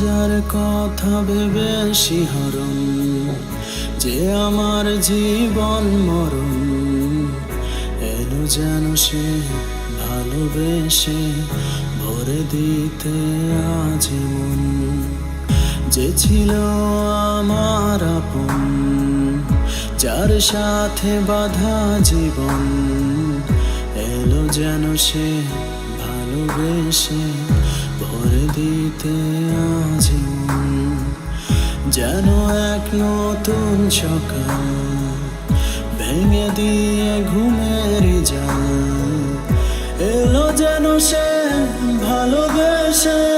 যার কথা ভেবে শিহরণ, যে আমার জীবন মরণ, এলো যেন সে ভালোবেসে ভরে দিতে আজ যে ছিল আমার আপন, যার সাথে বাধা জীবন, এলো যেন সে ভালোবেসে ভরে দিতে যেন এক নতুন সকাল ভেঙে দিয়ে ঘুমের যান এলো যেন সে ভালোবেসে